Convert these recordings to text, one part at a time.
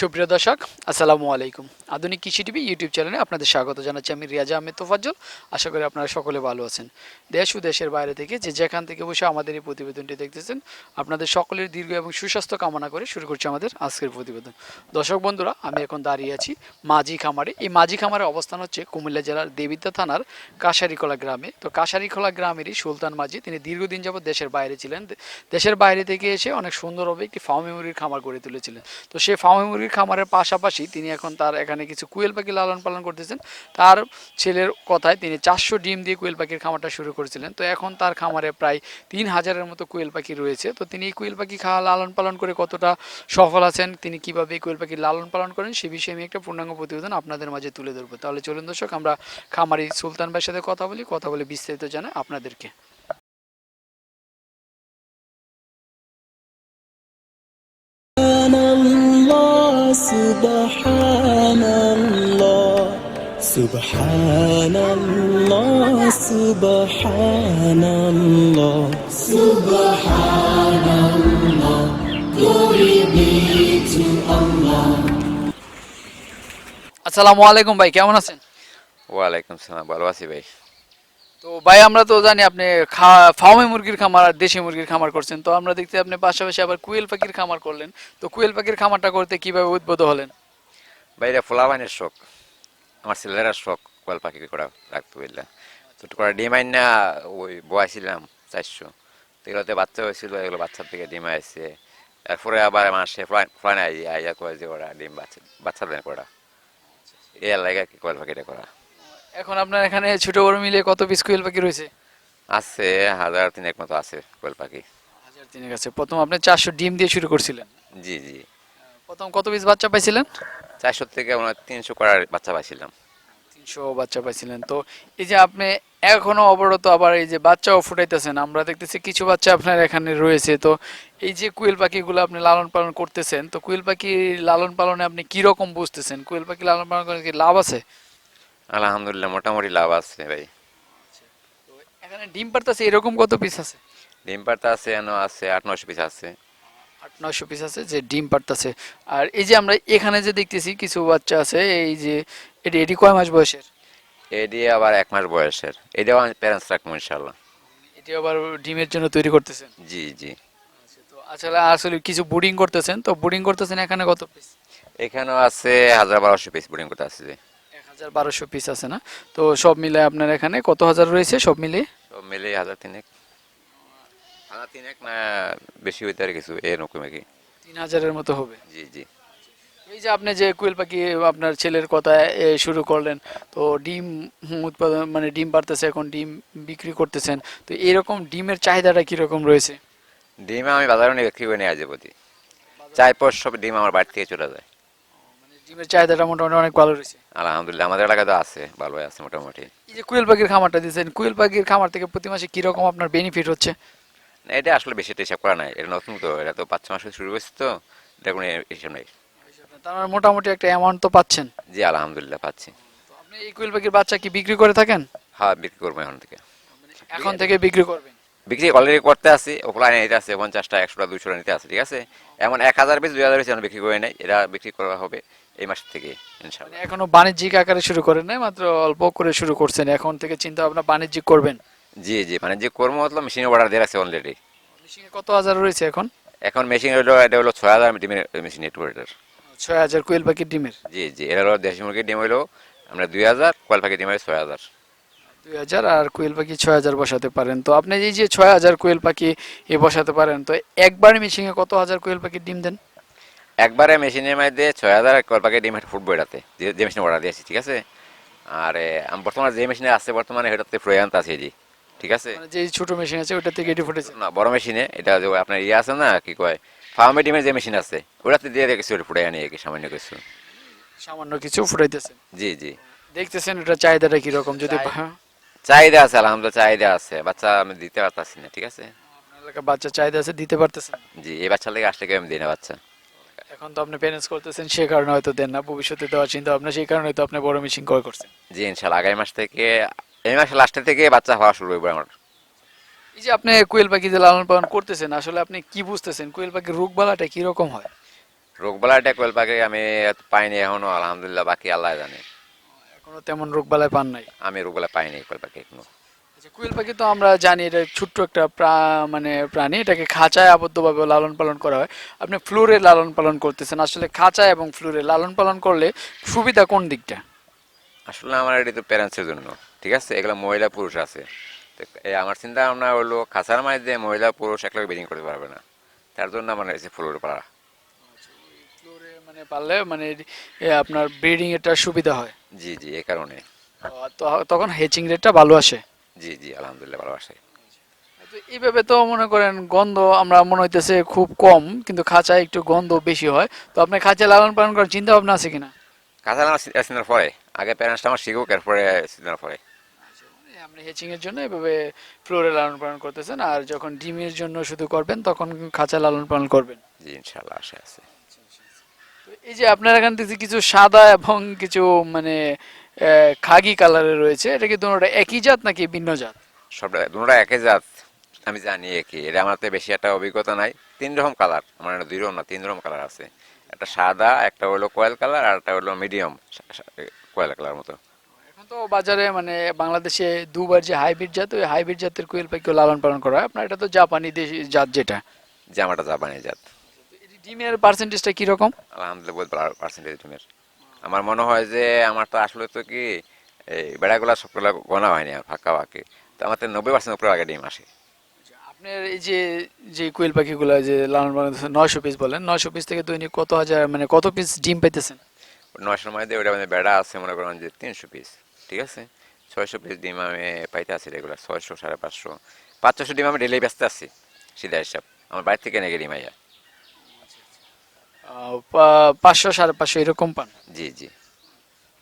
সুপ্রিয় দর্শক, আসসালামু আলাইকুম। আধুনিক কৃষি টিভি ইউটিউব চ্যানেলে আপনাদের স্বাগত জানাচ্ছি আমি রিয়াজা আহমেদ তোফাজ্জল। আশা করি আপনারা সকলে ভালো আছেন। দেশ ও দেশের বাইরে থেকে যে যেখান থেকে বসে আমাদের এই প্রতিবেদনটি দেখতেছেন, আপনাদের সকলের দীর্ঘ এবং সুস্বাস্থ্য কামনা করে শুরু করছি আমাদের আজকের প্রতিবেদন। দর্শক বন্ধুরা, আমি এখন দাঁড়িয়ে আছি মাঝি খামারে। এই মাঝি খামারের অবস্থান হচ্ছে কুমিল্লা জেলার দেবিদ্যা থানার কাশারিখোলা গ্রামে। তো কাশারিখোলা গ্রামেরই সুলতান মাঝি, তিনি দীর্ঘদিন যাবত দেশের বাইরে ছিলেন। দেশের বাইরে থেকে এসে অনেক সুন্দরভাবে একটি ফার্মে মুরগির খামার গড়ে তুলেছিলেন। তো সেই ফার্মে মুরগির খামারের পাশাপাশি তিনি এখন তার এখানে কিছু কুয়েল পাখি লালন পালন করতেছেন। তার ছেলের কথায় তিনি চারশো ডিম দিয়ে কুয়েল পাখির খামারটা শুরু করেছিলেন। তো এখন তার খামারে প্রায় তিন হাজারের মতো কুয়েল পাখি রয়েছে। তো তিনি এই কুয়েল পাখি খাওয়া লালন পালন করে কতটা সফল আছেন, তিনি কীভাবে এই কুয়েল পাখি লালন পালন করেন, সে বিষয়ে আমি একটা পূর্ণাঙ্গ প্রতিবেদন আপনাদের মাঝে তুলে ধরবো। তাহলে চলুন দর্শক, আমরা খামারি সুলতান ভাইয়ের সাথে কথা বলি, কথা বলে বিস্তারিত জানাই আপনাদেরকে। Subhanallah, Subhanallah, Subhanallah, Subhanallah, Subhanallah, glory be to Allah. আসসালামু আলাইকুম ভাই কেমন আছেন ওয়ালাইকুম সালাম ভালো আছি ভাই তো ভাই আমরা তো জানি আপনি ফার্মে মুরগির খামার আর দেশি মুরগির খামার করছেন। তো আমরা দেখতে আপনি পাশাপাশি আবার কুয়েল পাখির খামার করলেন। তো কুয়েল পাখির খামারটা করতে কীভাবে উদ্বোধ হলেন? ভাই এটা ফোলাবাইনের শখ। আমার ছেলেরা শখ কোয়াল পাখি করা রাখতে বুঝলা। তো করা ডিম আইন না ওই বয়াছিলাম চারশো। এগুলোতে বাচ্চা হয়েছিল এগুলো বাচ্চার থেকে ডিম আসছে এরপরে আবার মাসে ফ্লাইন আই আইয়া কয় যে ওরা ডিম বাচ্চা বাচ্চা দেন করা এই লাগে কি কোয়াল পাখিটা করা। এখন আপনার এখানে ছোট বড় মিলিয়ে কত পিস কুয়েল পাখি রয়েছে? আছে হাজার তিনেক মতো আছে কোয়াল পাখি। হাজার তিনের কাছে প্রথম আপনি চারশো ডিম দিয়ে শুরু করছিলেন। জি জি। প্রথম কত পিস বাচ্চা পাইছিলেন? চারশো থেকে হয় তিনশো করার বাচ্চা পাইছিলাম। তিনশো বাচ্চা পাইছিলেন। তো এই যে আপনি এখনও অবরত আবার এই যে বাচ্চাও ফুটাইতেছেন আমরা দেখতেছি কিছু বাচ্চা আপনার এখানে রয়েছে। তো এই যে কুয়েল পাখিগুলো আপনি লালন পালন করতেছেন তো কুয়েল পাখি লালন পালনে আপনি কি রকম বুঝতেছেন? কুয়েল পাখি লালন পালন করে কি লাভ আছে? আলহামদুলিল্লাহ মোটামুটি লাভ আছে ভাই। এখানে ডিম পারতেছে এরকম কত পিস আছে? ডিম পাড়তা আছে এনো আছে আট নশো পিস আছে। আট নশো পিস আছে যে ডিম পারতেছে আর এই যে আমরা এখানে যে দেখতেছি কিছু বাচ্চা আছে এই যে এটি এটি কয় মাস বয়সের? এডি আবার এক মাস বয়সের। এটাও আমি প্যারেন্টস রাখব ইনশাল্লাহ এটি আবার ডিমের জন্য তৈরি করতেছেন? জি জি। তো আসলে আসলে কিছু বোর্ডিং করতেছেন তো বোর্ডিং করতেছেন এখানে কত পিস এখানেও আছে হাজার বারোশো পিস বোর্ডিং করতে আছে হাজার বারোশো পিস আছে না? তো সব মিলে আপনার এখানে কত হাজার রয়েছে? সব মিলে সব মিলে হাজার তিনেক। হাজার তিনেক না বেশি হইতে আর কিছু এরকম কি তিন হাজারের মতো হবে? জি জি। এই যে আপনি যে কুয়েল পাখি আপনার ছেলের কথা শুরু করলেন তো ডিম উৎপাদন মানে ডিম পারতেছে এখন ডিম বিক্রি করতেছেন তো এরকম ডিমের চাহিদাটা কীরকম রয়েছে? ডিম আমি বাজারে নিয়ে বিক্রি করে নিয়ে আসব চার পাঁচ সব ডিম আমার বাড়ি থেকে চলে যায়। ডিমের চাহিদাটা মোটামুটি অনেক ভালো রয়েছে। আলহামদুলিল্লাহ আমাদের এলাকায় তো আছে ভালোই আছে মোটামুটি। এই যে কুয়েল পাখির খামারটা দিয়েছেন কুয়েল পাখির খামার থেকে প্রতি মাসে কীরকম আপনার বেনিফিট হচ্ছে? না, এটা আসলে বেশি হিসাব করা নাই এটা নতুন তো এটা তো পাঁচ ছ মাস শুরু করছে তো এটা কোনো হিসাব নেই। তার মানে মোটামুটি একটা অ্যামাউন্ট তো পাচ্ছেন। জি আলহামদুলিল্লাহ পাচ্ছি। আপনি এই কুয়েল পাখির বাচ্চা কি বিক্রি করে থাকেন? হ্যাঁ বিক্রি করব এখন থেকে। এখন থেকে বিক্রি করবেন। বিক্রি অলরেডি করতে আসি ওগুলো নিতে আছে পঞ্চাশটা একশোটা দুশোটা নিতে আছে ঠিক আছে? এমন এক হাজার পিস দুই হাজার পিস এখন বিক্রি করে নেই এটা বিক্রি করা হবে এই মাস থেকে মানে এখনও বাণিজ্যিক আকারে শুরু করেন নাই মাত্র অল্প করে শুরু করছেন এখন থেকে চিন্তা ভাবনা বাণিজ্যিক করবেন? জি জি মানে যে কর্ম মতলব মেশিনে অর্ডার দেওয়া আছে অলরেডি মেশিনে কত হাজার রয়েছে এখন? এখন মেশিন হলো এটা হলো ছয় হাজার ডিমের মেশিন নেট ছয় হাজার কোয়েল পাখির ডিমের? জি জি এটা হলো দেশি মুরগির ডিম হলো আমরা দুই হাজার কোয়াল পাখি ডিম হলো ছয় হাজার। দুই হাজার আর কোয়েল পাখি ছয় হাজার বসাতে পারেন। তো আপনি এই যে ছয় হাজার কোয়েল পাখি এ বসাতে পারেন তো একবার মেশিনে কত হাজার কোয়েল পাখির ডিম দেন? একবারে মেশিনের মধ্যে ছয় হাজার কোয়াল পাখি ডিম একটা ফুটবো এটাতে যে মেশিনে অর্ডার দিয়েছি ঠিক আছে? আর আম বর্তমানে যে মেশিনে আছে বর্তমানে এটাতে ফ্রোয়ান্ত আছে জি ঠিক আছে? মানে যে ছোট মেশিন আছে ওটা থেকে এটি ফুটেছে। না বড় মেশিনে এটা যে আপনার ইয়ে আছে না কি কয় ফার্মে ডিমের যে মেশিন আছে ওটাতে দিয়ে রেখেছি ওটা ফুটাই আনি সামান্য কিছু। সামান্য কিছু ফুটাইতেছে। জি জি। দেখতেছেন এটা চাহিদাটা কীরকম যদি হ্যাঁ, চাহিদা আছে আলহামদুলিল্লাহ চাহিদা আছে। বাচ্চা আমি দিতে পারতাছি না ঠিক আছে? বাচ্চা চাহিদা আছে দিতে পারতেছেন? জি এই বাচ্চা লেগে আসলে আমি দিই না বাচ্চা। এখন তো আপনি প্যারেন্টস করতেছেন সে কারণে হয়তো দেন না ভবিষ্যতে দেওয়ার চিন্তা ভাবনা সেই কারণে তো আপনি বড় মেশিন ক্রয় করছেন। জি আগামী মাস থেকে এই মাসের থেকে বাচ্চা হওয়া শুরু হবে আমার। এই যে আপনি কোয়েল পাখি যে লালন পালন করতেছেন আসলে আপনি কি বুঝতেছেন? কোয়েল পাখির রোগ বালাটা কীরকম হয়? রোগবালাটা কোয়েল পাখি আমি পাইনি এখনও আলহামদুলিল্লাহ বাকি আল্লাহ জানে। এখনও তেমন রোগ বালায় পান নাই? আমি রোগবালা পাইনি কোয়েল পাখি এখনও আচ্ছা কোয়েল পাখি তো আমরা জানি এটা ছোট্ট একটা প্রা- মানে প্রাণী এটাকে খাঁচায় আবদ্ধভাবে লালন পালন করা হয়। আপনি ফ্লোরে লালন পালন করতেছেন আসলে খাঁচায় এবং ফ্লোরে লালন পালন করলে সুবিধা কোন দিকটা? আসলে আমার এটি তো প্যারেন্টসের জন্য ঠিক আছে? এগুলো মহিলা পুরুষ আছে। তো এই আমার চিন্তা ভাবনা হলো খাঁচার মাঝে মহিলা পুরুষ একলাগে বেডিং করতে পারবে না। তার জন্য আমার এসে ফুলোর পাড়া। ফ্লোরে মানে পারলে মানে এ আপনার ব্রিডিং এটা সুবিধা হয়। জি জি এই কারণে। তো তখন হেচিং রেটটা ভালো আসে? জি জি আলহামদুলিল্লাহ ভালোবাসে তো এইভাবে তো মনে করেন গন্ধ আমরা মনে হইতেছে খুব কম কিন্তু খাঁচায় একটু গন্ধ বেশি হয়। তো আপনি খাঁচায় লালন পালন করার চিন্তা ভাবনা আছে কিনা? খাঁচা আমার সিজনের পরে। আগে প্যারেন্টসটা আমার শিখুক এরপরে সিজনের পরে। আপনি হেচিং এর জন্য এভাবে ফ্লোরে লালন পালন করতেছেন আর যখন ডিমের জন্য শুধু করবেন তখন খাঁচা লালন পালন করবেন। জি ইনশাল্লাহ আশা আছে এই যে আপনার এখান থেকে কিছু সাদা এবং কিছু মানে খাগি কালারের রয়েছে এটা কি দুটোটা একই জাত নাকি ভিন্ন জাত? সব দুটা একই জাত আমি জানি একই। এটা আমার তো বেশি একটা অভিজ্ঞতা নাই। তিন রকম কালার আমার এটা দুই রকম না তিন রকম কালার আছে। একটা সাদা একটা হলো কয়েল কালার আর একটা হলো মিডিয়াম কয়েল কালার মতো। এখন তো বাজারে মানে বাংলাদেশে দুবার যে হাইব্রিড জাত ওই হাইব্রিড জাতের কোয়েল পাখিও লালন পালন করা হয়। আপনার এটা তো জাপানি দেশ জাত যেটা। জামাটা জাপানি জাত। ডিমের পার্সেন্টেজটা কীরকম? আলহামদুলিল্লাহ বহুত ভালো পার্সেন্টেজ ডিমের। আমার মনে হয় যে আমার তো আসলে তো কি এই বেড়াগুলা সবগুলা গোনা হয়নি আর ফাঁকা ফাঁকি তো আমার তো নব্বই পার্সেন্ট উপরে আগে ডিম আসে। আপনার এই যে যে কোয়েল পাখিগুলো যে লালন পালন নয়শো পিস বলেন নয়শো পিস থেকে দৈনিক কত হাজার মানে কত পিস ডিম পাইতেছেন নয়শোর মধ্যে ওটা মানে বেড়া আছে মনে করেন যে তিনশো পিস ঠিক আছে? ছয়শো পিস ডিম আমি পাইতে আছি রেগুলার ছয়শো সাড়ে পাঁচশো। পাঁচশো ডিম আমি ডেলি ব্যস্ত আছি সিধা হিসাব। আমার বাড়ি থেকে নেগে ডিম আইয়া। পাঁচশো সাড়ে পাঁচশো এরকম পান। জি জি।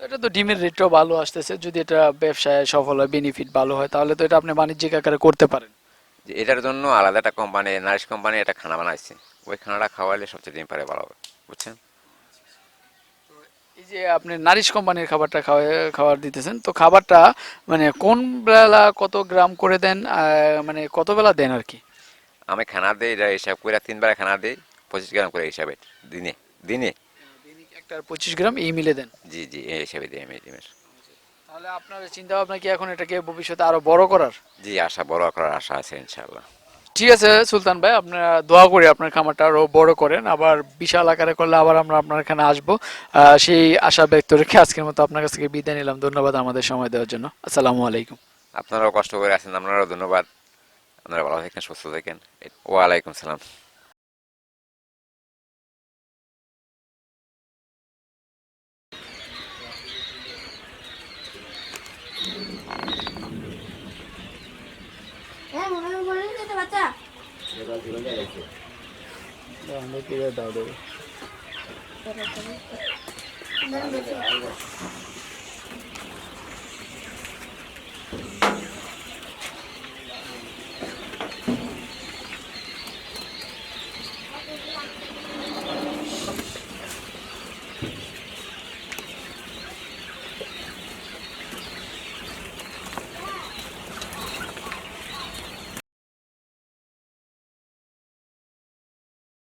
এটা তো ডিমের রেটটাও ভালো আসতেছে। যদি এটা ব্যবসায় সফল হয় বেনিফিট ভালো হয় তাহলে তো এটা আপনি বাণিজ্যিক আকারে করতে পারেন। যে এটার জন্য আলাদা একটা কোম্পানি নারিশ কোম্পানি একটা খানা বানাইছে। ওই খানাটা খাওয়াইলে সবচেয়ে ডিম পারে ভালো হবে বুঝছেন? এই যে আপনি নারিশ কোম্পানির খাবারটা খাওয়া খাবার দিতেছেন তো খাবারটা মানে কোন বেলা কত গ্রাম করে দেন মানে কত বেলা দেন আর কি? আমি খানা দিই এটা হিসাব করে তিনবার খানা দিই। পঁচিশ গ্রাম করে হিসাবে দিনে দিনে। একটা পঁচিশ গ্রাম এই মিলে দেন। জি জি এই হিসাবে দিই আমি ডিমের। তাহলে আপনার চিন্তা ভাবনা কি এখন এটাকে ভবিষ্যতে আরও বড় করার? জি আশা বড় করার আশা আছে ইনশাল্লাহ ঠিক আছে সুলতান ভাই আপনারা দোয়া করি আপনার খামারটা আরও বড় করেন। আবার বিশাল আকারে করলে আবার আমরা আপনার এখানে আসব। সেই আশা ব্যক্ত রেখে আজকের মতো আপনার কাছ থেকে বিদায় নিলাম। ধন্যবাদ আমাদের সময় দেওয়ার জন্য। আসসালামু আলাইকুম। আপনারাও কষ্ট করে আছেন আপনারাও ধন্যবাদ। আপনারা ভালো থাকেন সুস্থ থাকেন। ওয়ালাইকুম সালাম হ্যাঁ মনে হয় বলেন তো বাচ্চা দাও দেবো।